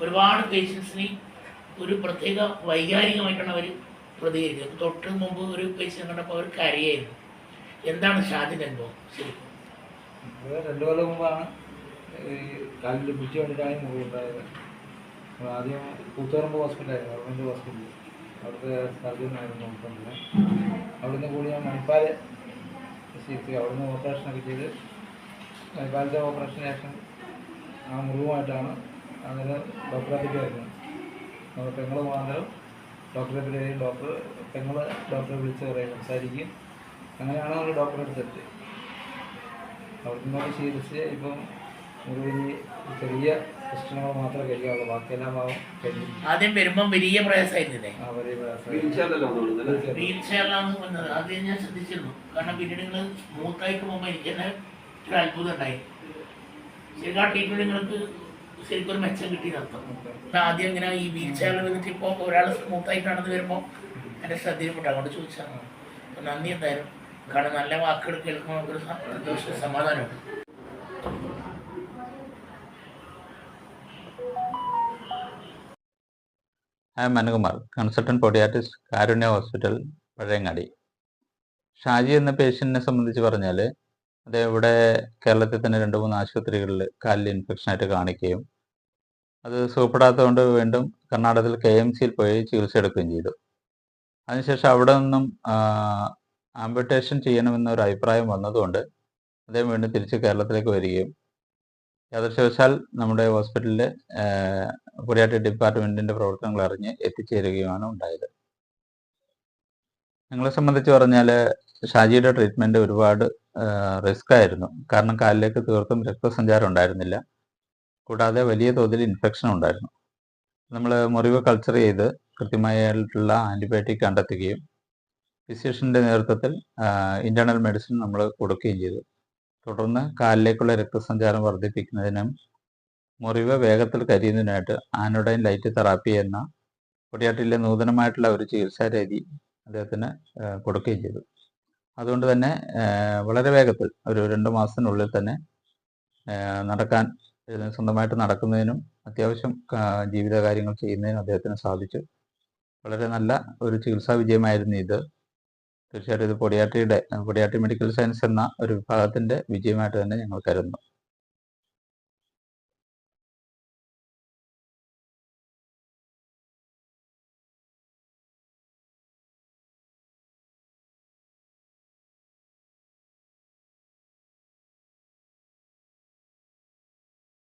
ഒരുപാട് പേഷ്യൻസിന് ഒരു പ്രത്യേക വൈകാരികമായിട്ടാണ് അവർ പ്രതികരിക്കുന്നത്. തൊട്ട് മുമ്പ് ഒരു പേഷ്യൻ കണ്ടപ്പോൾ അവർ കരയായിരുന്നു. എന്താണ് ഷാജിന്റെ അനുഭവം? ശരിക്കും. രണ്ടു കൊല്ലം മുമ്പാണ് കാലിൽ പിടിച്ചു കൊണ്ടിട്ടാണ് മുറിവുണ്ടായത് ആദ്യം കൂത്തുപറമ്പ് ഹോസ്പിറ്റലായിരുന്നു ഗവൺമെന്റ് ഹോസ്പിറ്റൽ അവിടുത്തെ സർജനായിരുന്നു നോക്കുന്നത് അവിടുന്ന് കൂടി ഞാൻ മണിപ്പാൽ ചികിത്സിക്കുക അവിടുന്ന് ഓപ്പറേഷനൊക്കെ ചെയ്ത് മണിപ്പാലത്തെ ഓപ്പറേഷൻ ശേഷം ആ മുറിവുമായിട്ടാണ് അന്നേരം ഡോക്ടറെ പറ്റി വരുന്നത് നമ്മൾ പെങ്ങൾ മുഖാന്തരം ഡോക്ടറെ പറ്റി വരികയും ഡോക്ടർ പെങ്ങൾ ഡോക്ടറെ വിളിച്ച് പറയും സംസാരിക്കും. അങ്ങനെയാണ് നമ്മൾ ഡോക്ടറെ അടുത്തെത്തി അവിടെ നിന്നോട് ചികിത്സിച്ച് ഇപ്പം മുറിവിന് ചെറിയ പ്രശ്നങ്ങൾ മാത്രമേ കഴിയാവുള്ളൂ. ബാക്കിയെല്ലാം കഴിഞ്ഞു. ആദ്യം വരുമ്പം വലിയ പ്രയാസമായിരുന്നില്ലേ? ആ വലിയ? വീൽ ചെയറിലാണ് വന്നത് ആദ്യം ഞാൻ ശ്രദ്ധിച്ചിരുന്നു. കാരണം പിന്നീട് നിങ്ങൾ സ്മൂത്തായിട്ട് പോകുമ്പോൾ എനിക്ക് തന്നെ ഒരു അത്ഭുതം ഉണ്ടായി. ശരിക്കും ആ ട്രീറ്റ്മെന്റ് നിങ്ങൾക്ക് ശരിക്കും ഒരു മെച്ചം കിട്ടി നടത്തും ആദ്യം ഇങ്ങനെ ഈ വീൽ ചെയറിൽ വന്നിട്ട് ഇപ്പോൾ ഒരാൾ സ്മൂത്തായിട്ടാണെന്ന് വരുമ്പോൾ എന്റെ ശ്രദ്ധയിൽപ്പെട്ടു. അങ്ങോട്ട് ചോദിച്ചാൽ അപ്പം നന്ദി എന്തായാലും. കാരണം നല്ല വാക്കുകൾ കേൾക്കുമ്പോൾ നമുക്കൊരു സന്തോഷ സമാധാനമുണ്ട്. I am Anukumar consultant podiatrist Karunya hospital Pazhayangadi. Shaji എന്ന പേഷ്യന്റിനെ സംബന്ധിച്ച് പറഞ്ഞാൽ അദ്ദേഹം ഇവിടെ കേരളത്തിൽ തന്നെ രണ്ട് മൂന്ന് ആശുപത്രികളിൽ കാലിൽ ഇൻഫെക്ഷനായിട്ട് കാണിക്കുകയും അത് സുഖപ്പെടാത്തതുകൊണ്ട് വീണ്ടും കർണാടകത്തിൽ കെ എം സിയിൽ പോയി ചികിത്സ എടുക്കുകയും ചെയ്തു. അതിനുശേഷം അവിടെ നിന്നും ആംബുട്ടേഷൻ ചെയ്യണമെന്നൊരു അഭിപ്രായം വന്നതുകൊണ്ട് അദ്ദേഹം വീണ്ടും തിരിച്ച് കേരളത്തിലേക്ക് വരികയും യാദർശവശാൽ നമ്മുടെ ഹോസ്പിറ്റലിലെ പുരാട്ടി ഡിപ്പാർട്ട്മെന്റിന്റെ പ്രവർത്തനങ്ങൾ അറിഞ്ഞ് എത്തിച്ചേരുകയുമാണ് ഉണ്ടായത്. ഞങ്ങളെ സംബന്ധിച്ച് പറഞ്ഞാൽ ഷാജിയുടെ ട്രീറ്റ്മെന്റ് ഒരുപാട് റിസ്ക് ആയിരുന്നു. കാരണം കാലിലേക്ക് തീർത്തും രക്തസഞ്ചാരം ഉണ്ടായിരുന്നില്ല. കൂടാതെ വലിയ തോതിൽ ഇൻഫെക്ഷൻ ഉണ്ടായിരുന്നു. നമ്മൾ മുറിവ് കൾച്ചർ ചെയ്ത് കൃത്യമായിട്ടുള്ള ആന്റിബയോട്ടിക് കണ്ടെത്തുകയും ഫിസിഷ്യന്റെ നേതൃത്വത്തിൽ ഇന്റേണൽ മെഡിസിൻ നമ്മൾ കൊടുക്കുകയും ചെയ്തു. തുടർന്ന് കാലിലേക്കുള്ള രക്തസഞ്ചാരം വർദ്ധിപ്പിക്കുന്നതിനും മുറിവ് വേഗത്തിൽ കരിയുന്നതിനായിട്ട് ആനോഡൈൻ ലൈറ്റ് തെറാപ്പി എന്ന കൊടിയാട്ടിലെ നൂതനമായിട്ടുള്ള ഒരു ചികിത്സാ രീതി അദ്ദേഹത്തിന് കൊടുക്കുകയും ചെയ്തു. അതുകൊണ്ട് തന്നെ വളരെ വേഗത്തിൽ ഒരു രണ്ട് മാസത്തിനുള്ളിൽ തന്നെ നടക്കാൻ സ്വന്തമായിട്ട് നടക്കുന്നതിനും അത്യാവശ്യം ജീവിതകാര്യങ്ങൾ ജീവിത കാര്യങ്ങൾ ചെയ്യുന്നതിനും അദ്ദേഹത്തിന് സാധിച്ചു. വളരെ നല്ല ഒരു ചികിത്സാ വിജയമായിരുന്നു ഇത്. തീർച്ചയായിട്ടും ഇത് പൊടിയാട്ടിയുടെ പൊടിയാട്ടി മെഡിക്കൽ സയൻസ് എന്ന ഒരു വിഭാഗത്തിന്റെ വിജയമായിട്ട് തന്നെ ഞങ്ങൾ കരുതുന്നു.